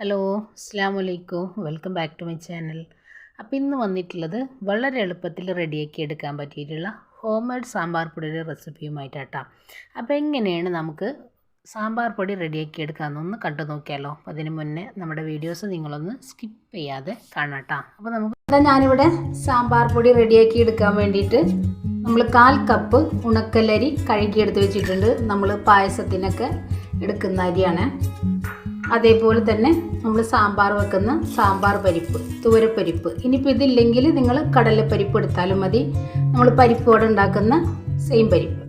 Hello അസ്സാം വലൈക്കും welcome back to my channel. അപ്പോൾ ഇന്ന് വന്നിട്ടുള്ളത് വളരെ എളുപ്പത്തിൽ റെഡിയാക്കി എടുക്കാൻ പറ്റിയിട്ടുള്ള ഹോം മെയ്ഡ് സാമ്പാർ പൊടിയുടെ റെസിപ്പിയുമായിട്ടാട്ടാ. അപ്പോൾ എങ്ങനെയാണ് നമുക്ക് സാമ്പാർ പൊടി റെഡിയാക്കി എടുക്കാമെന്നൊന്ന് കണ്ടു നോക്കിയാലോ. അതിന് മുന്നേ നമ്മുടെ വീഡിയോസ് നിങ്ങളൊന്ന് സ്കിപ്പ് ചെയ്യാതെ കാണാട്ടോ. അപ്പോൾ നമുക്ക് ഞാനിവിടെ സാമ്പാർ പൊടി റെഡിയാക്കി എടുക്കാൻ വേണ്ടിയിട്ട് നമ്മൾ കാൽ കപ്പ് ഉണക്കലരി കഴുകിയെടുത്ത് വെച്ചിട്ടുണ്ട്. നമ്മൾ പായസത്തിനൊക്കെ എടുക്കുന്ന അരിയാണ്. അതേപോലെ തന്നെ നമ്മൾ സാമ്പാർ വെക്കുന്ന സാമ്പാർ പരിപ്പ് തുവരപ്പരിപ്പ്. ഇനിയിപ്പോൾ ഇതില്ലെങ്കിൽ നിങ്ങൾ കടലപ്പരിപ്പ് എടുത്താലും മതി. നമ്മൾ പരിപ്പ് വട ഉണ്ടാക്കുന്ന സെയിം പരിപ്പ്.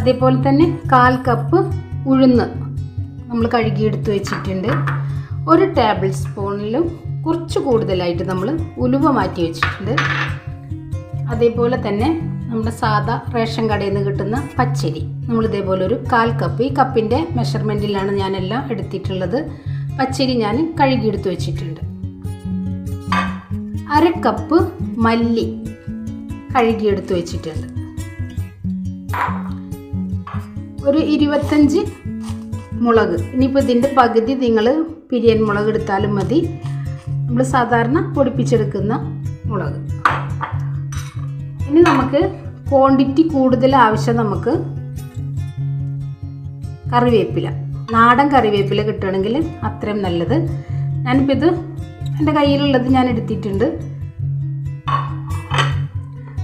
അതേപോലെ തന്നെ കാൽ കപ്പ് ഉഴുന്ന് നമ്മൾ കഴുകിയെടുത്ത് വെച്ചിട്ടുണ്ട്. ഒരു ടേബിൾ സ്പൂണിലും കുറച്ച് കൂടുതലായിട്ട് നമ്മൾ ഉലുവ മാറ്റി വെച്ചിട്ടുണ്ട്. അതേപോലെ തന്നെ നമ്മുടെ സാധാ റേഷൻ കടയിൽ നിന്ന് കിട്ടുന്ന പച്ചരി. നമ്മൾ ഇതേപോലെ ഒരു കാൽ കപ്പ് ഈ കപ്പിന്റെ മെഷർമെന്റിലാണ് ഞാനെല്ലാം എടുത്തിട്ടുള്ളത്. പച്ചരി ഞാൻ കഴുകിയെടുത്ത് വെച്ചിട്ടുണ്ട്. അര കപ്പ് മല്ലി കഴുകിയെടുത്ത് വെച്ചിട്ടുണ്ട്. ഒരു ഇരുപത്തഞ്ച് മുളക്. ഇനിയിപ്പോൾ ഇതിന്റെ പകുതി നിങ്ങൾ പിരിയൻ മുളക് എടുത്താലും മതി. നമ്മൾ സാധാരണ പൊടിപ്പിച്ചെടുക്കുന്ന മുളക്. ഇനി നമുക്ക് ക്വാണ്ടിറ്റി കൂടുതൽ ആവശ്യം നമുക്ക് കറിവേപ്പില. നാടൻ കറിവേപ്പില കിട്ടുകയാണെങ്കിൽ അത്രയും നല്ലത്. ഞാനിപ്പോൾ ഇത് എന്റെ കയ്യിലുള്ളത് ഞാൻ എടുത്തിട്ടുണ്ട്.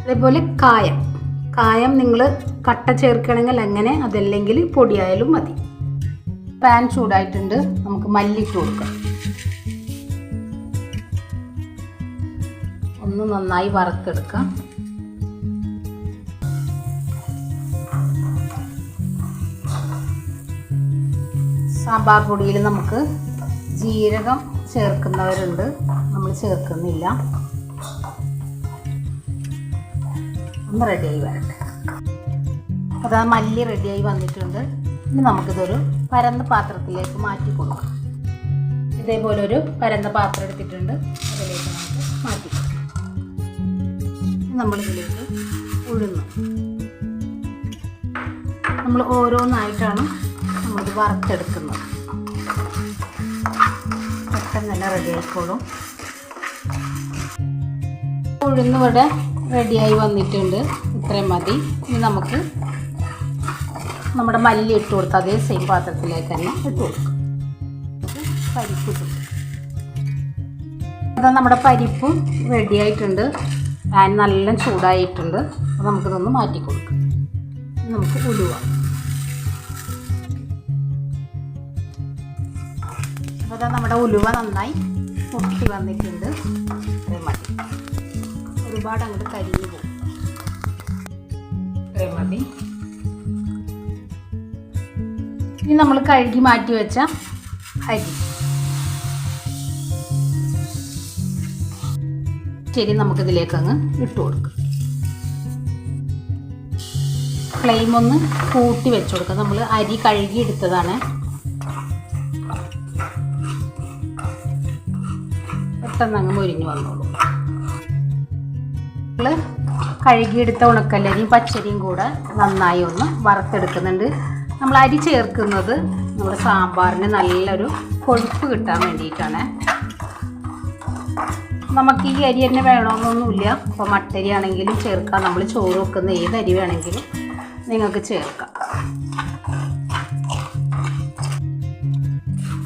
അതേപോലെ കായം. കായം നിങ്ങൾ കട്ട ചേർക്കണമെങ്കിൽ അങ്ങനെ അതല്ലെങ്കിൽ പൊടിയായാലും മതി. പാൻ ചൂടായിട്ടുണ്ട്. നമുക്ക് മല്ലിട്ട് കൊടുക്കാം. ഒന്ന് നന്നായി വറുത്തെടുക്കാം. സാമ്പാർ പൊടിയിൽ നമുക്ക് ജീരകം ചേർക്കുന്നവരുണ്ട്. നമ്മൾ ചേർക്കുന്നില്ല. ഒന്ന് റെഡിയായി വരട്ടെ. അതാ മല്ലി റെഡിയായി വന്നിട്ടുണ്ട്. ഇനി നമുക്കിതൊരു പരന്ന പാത്രത്തിലേക്ക് മാറ്റി കൊടുക്കാം. ഇതേപോലെ ഒരു പരന്ന പാത്രം എടുത്തിട്ടുണ്ട്. അതിലേക്ക് നമുക്ക് മാറ്റി നമ്മളിതിലേക്ക് ഉഴുന്നു. നമ്മൾ ഓരോന്നായിട്ടാണ് വറുത്തെടുക്കുന്നത്. പെട്ടെന്ന് തന്നെ റെഡി ആയിക്കോളും. ഉഴുന്നിവിടെ റെഡിയായി വന്നിട്ടുണ്ട്. ഇത്രയും മതി. ഇനി നമുക്ക് നമ്മുടെ മല്ലി ഇട്ട് കൊടുത്ത് അതേ സെയിം പാത്രത്തിലേക്ക് തന്നെ ഇട്ട് കൊടുക്കും. അതാ നമ്മുടെ പരിപ്പും റെഡിയായിട്ടുണ്ട് പാൻ നല്ല ചൂടായിട്ടുണ്ട്. അപ്പോൾ നമുക്കിതൊന്ന് മാറ്റി കൊടുക്കാം. ഇനി നമുക്ക് ഉലുവ. അപ്പോൾ നമ്മുടെ ഉലുവ നന്നായി പൊട്ടി വന്നിട്ടുണ്ട്. ഇത്രയും മതി. ഒരുപാട് അങ്ങോട്ട് കരിഞ്ഞു പോകും. ഇത്രയും മതി. ഇനി നമ്മൾ കഴുകി മാറ്റി വെച്ച അരി. ശരി നമുക്കിതിലേക്ക് അങ്ങ് ഇട്ട് കൊടുക്കാം. ഫ്ലെയിം ഒന്ന് കൂട്ടി വെച്ച് കൊടുക്കാം. നമ്മൾ അരി കഴുകി എടുത്തതാണ് പെട്ടെന്ന് അങ്ങ് മുരിഞ്ഞു വന്നോളൂ. നമ്മൾ കഴുകിയെടുത്ത ഉണക്കല്ലരിയും പച്ചരിയും കൂടെ നന്നായി ഒന്ന് വറുത്തെടുക്കുന്നുണ്ട്. നമ്മൾ അരി ചേർക്കുന്നത് നമ്മുടെ സാമ്പാറിന് നല്ലൊരു കൊഴുപ്പ് കിട്ടാൻ വേണ്ടിയിട്ടാണ്. നമുക്ക് ഈ അരി തന്നെ വേണമെന്നൊന്നുമില്ല. ഇപ്പോൾ മട്ടരി ആണെങ്കിലും ചേർക്കാം. നമ്മൾ ചോറ് വെക്കുന്ന ഏത് അരി വേണമെങ്കിലും നിങ്ങൾക്ക് ചേർക്കാം.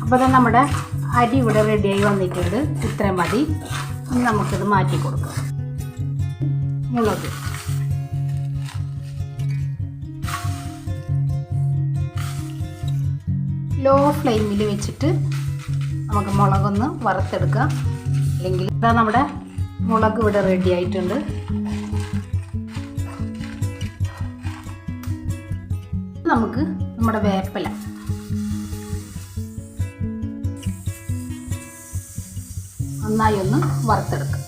അപ്പോൾ നമ്മുടെ അരി ഇവിടെ റെഡിയായി വന്നിട്ടുണ്ട്. ഇത്രയും മതി. നമുക്കിത് മാറ്റി കൊടുക്കാം. മുളക്. ലോ ഫ്ലെയിമിൽ വെച്ചിട്ട് നമുക്ക് മുളകൊന്ന് വറുത്തെടുക്കാം. അല്ലെങ്കിൽ ഇതാ നമ്മുടെ മുളക് ഇവിടെ റെഡി ആയിട്ടുണ്ട്. നമുക്ക് നമ്മുടെ വേപ്പില. നന്നായി ഒന്ന് വറുത്തെടുക്കാം.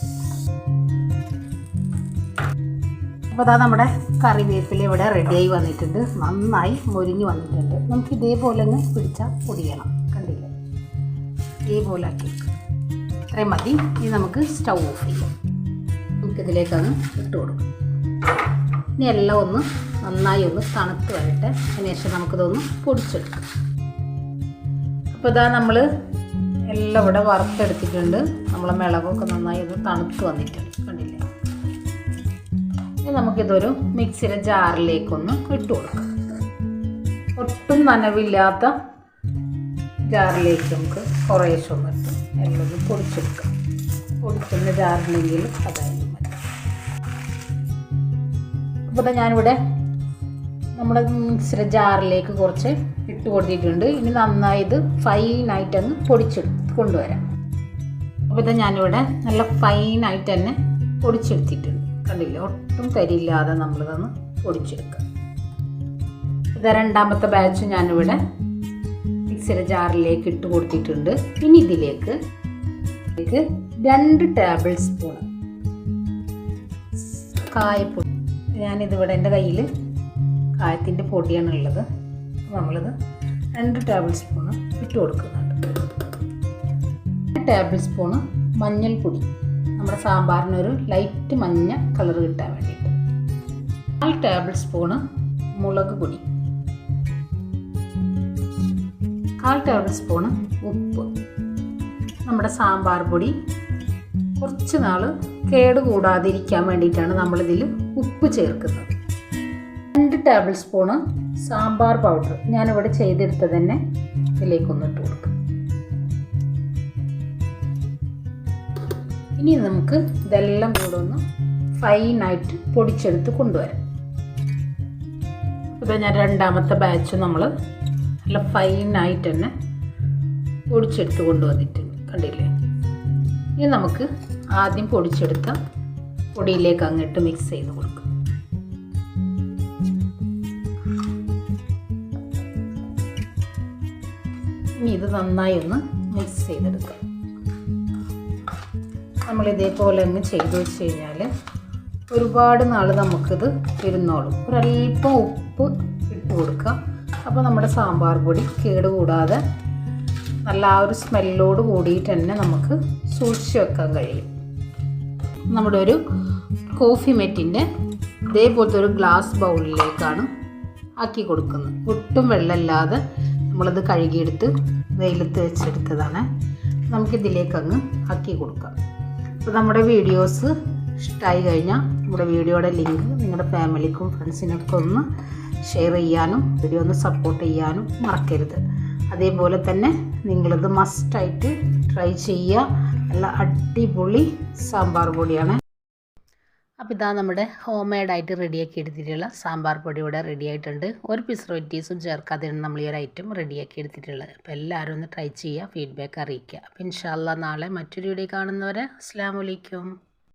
അപ്പോൾ അതാ നമ്മുടെ കറിവേപ്പില ഇവിടെ റെഡിയായി വന്നിട്ടുണ്ട്. നന്നായി മൊരിഞ്ഞ് വന്നിട്ടുണ്ട്. നമുക്ക് ഇതേപോലെ ഒന്ന് പിടിച്ചാൽ പൊടിയണം. കണ്ടില്ലേ? ഇതേപോലെ ആക്കി അത്രയും മതി. ഇനി നമുക്ക് സ്റ്റൗ ഓഫ് ചെയ്യാം. നമുക്കിതിലേക്കങ്ങ് ഇട്ട് കൊടുക്കും. ഇനി എല്ലാം ഒന്ന് നന്നായി ഒന്ന് തണുത്ത് വരട്ടെ. അതിനുശേഷം നമുക്കിതൊന്ന് പൊടിച്ചെടുക്കാം. അപ്പോൾ ഇതാ നമ്മൾ എല്ലാം ഇവിടെ വറുത്തെടുത്തിട്ടുണ്ട്. നമ്മളെ മിളകൊക്കെ നന്നായി ഇത് തണുത്ത് വന്നിട്ടുണ്ട്. കണ്ടില്ലേ? ഇനി നമുക്കിതൊരു മിക്സിയുടെ ജാറിലേക്കൊന്ന് ഇട്ട് കൊടുക്കാം. ഒട്ടും നനവില്ലാത്ത ജാറിലേക്ക് നമുക്ക് കുറേശ്ശെ ഒന്ന് ഇട്ട് എല്ലാം പൊടിച്ചെടുക്കാം. പൊടിക്കുന്ന ജാറിലെങ്കിലും അതായത് അപ്പോൾ ഞാനിവിടെ നമ്മുടെ മിക്സിയുടെ ജാറിലേക്ക് കുറച്ച് ഇട്ട് കൊടുത്തിട്ടുണ്ട്. ഇനി നന്നായി ഇത് ഫൈനായിട്ട് അങ്ങ് പൊടിച്ചെടുത്ത് കൊണ്ടുവരാം. അപ്പോൾ ഇത് ഞാനിവിടെ നല്ല ഫൈനായിട്ട് തന്നെ പൊടിച്ചെടുത്തിട്ടുണ്ട്. കണ്ടില്ല? ഒട്ടും കരിയില്ലാതെ നമ്മളിതൊന്ന് പൊടിച്ചെടുക്കുക ഇത് രണ്ടാമത്തെ ബാച്ച് ഞാനിവിടെ മിക്സിയുടെ ജാറിലേക്ക് ഇട്ട് കൊടുത്തിട്ടുണ്ട്. ഇനി ഇതിലേക്ക് ഇതിലേക്ക് രണ്ട് ടേബിൾ സ്പൂൺ കായപ്പൊടി. ഞാനിതിവിടെ എന്റെ കയ്യിൽ കായത്തിന്റെ പൊടിയാണ് ഉള്ളത് നമ്മളിത് രണ്ട് ടേബിൾ സ്പൂണ് ഇട്ട് കൊടുക്കുന്നുണ്ട്. ടേബിൾ സ്പൂണ് മഞ്ഞൾപ്പൊടി. നമ്മുടെ സാമ്പാറിനൊരു ലൈറ്റ് മഞ്ഞ കളർ കിട്ടാൻ വേണ്ടിയിട്ട്. നാല് ടേബിൾ സ്പൂണ് മുളക് പൊടി. കാൽ ടേബിൾ സ്പൂണ് ഉപ്പ്. നമ്മുടെ സാമ്പാർ പൊടി. കുറച്ച് നാൾ കേട് കൂടാതിരിക്കാൻ വേണ്ടിയിട്ടാണ് നമ്മളിതിൽ ഉപ്പ് ചേർക്കുന്നത്. ടേബിൾ സ്പൂണ് സാമ്പാർ പൗഡർ ഞാനിവിടെ ചെയ്തെടുത്ത് തന്നെ ഇതിലേക്കൊന്ന് ഇട്ട് കൊടുക്കും. ഇനി നമുക്ക് ഇതെല്ലാം കൂടെ ഒന്ന് ഫൈനായിട്ട് പൊടിച്ചെടുത്ത് കൊണ്ടുവരാം. ഇപ്പോൾ ഞാൻ രണ്ടാമത്തെ ബാച്ച് നമ്മൾ നല്ല ഫൈനായിട്ട് തന്നെ പൊടിച്ചെടുത്ത് കൊണ്ടുവന്നിട്ടുണ്ട്. കണ്ടില്ലേ? ഇനി നമുക്ക് ആദ്യം പൊടിച്ചെടുത്ത പൊടിയിലേക്ക് അങ്ങിട്ട് മിക്സ് ചെയ്ത് കൊടുക്കും. ഇനി ഇത് നന്നായി ഒന്ന് മിക്സ് ചെയ്തെടുക്കാം നമ്മൾ ഇതേപോലെ അങ്ങ് ചെയ്ത് വെച്ച് കഴിഞ്ഞാൽ ഒരുപാട് നാൾ നമുക്കിത് ഇരുന്നോളും. ഒരല്പം ഉപ്പ് ഇട്ട് കൊടുക്കാം അപ്പോൾ നമ്മുടെ സാമ്പാർ പൊടി കേട് കൂടാതെ നല്ല ആ ഒരു സ്മെല്ലോട് കൂടിയിട്ട് തന്നെ നമുക്ക് സൂക്ഷിച്ച് വെക്കാൻ കഴിയും. നമ്മുടെ ഒരു കോഫി മെറ്റിന്റെ ഇതേപോലത്തെ ഒരു ഗ്ലാസ് ബൗളിലേക്കാണ് ആക്കി കൊടുക്കുന്നത്. ഒട്ടും വെള്ളമില്ലാതെ നമ്മളത് കഴുകിയെടുത്ത് വെയിലത്ത് വെച്ചെടുത്തതാണ്. നമുക്കിതിലേക്ക് അങ്ങ് ആക്കി കൊടുക്കാം. അപ്പോൾ നമ്മുടെ വീഡിയോസ് ഇഷ്ടമായി കഴിഞ്ഞാൽ നമ്മുടെ വീഡിയോയുടെ ലിങ്ക് നിങ്ങളുടെ ഫാമിലിക്കും ഫ്രണ്ട്സിനൊക്കെ ഒന്ന് ഷെയർ ചെയ്യാനും വീഡിയോ ഒന്ന് സപ്പോർട്ട് ചെയ്യാനും മറക്കരുത്. അതേപോലെ തന്നെ നിങ്ങളിത് മസ്റ്റായിട്ട് ട്രൈ ചെയ്യുക. നല്ല അടിപൊളി സാമ്പാർ പൊടിയാണ്. അപ്പോൾ ഇതാ നമ്മുടെ ഹോം മെയ്ഡായിട്ട് റെഡിയാക്കി എടുത്തിട്ടുള്ള സാമ്പാർ പൊടി ഇവിടെ റെഡി ആയിട്ടുണ്ട്. ഒരു പിസ്രോറ്റീസും ചേർക്കാതെ നമ്മൾ ഈ ഒരു ഐറ്റം റെഡിയാക്കി എടുത്തിട്ടുള്ളത്. അപ്പോൾ എല്ലാവരും ഒന്ന് ട്രൈ ചെയ്യുക ഫീഡ്ബാക്ക് അറിയിക്കുക. അപ്പോൾ ഇൻഷാല്ല നാളെ മറ്റൊരു വീഡിയോ കാണുന്നവരെ അസ്സാം വലൈക്കും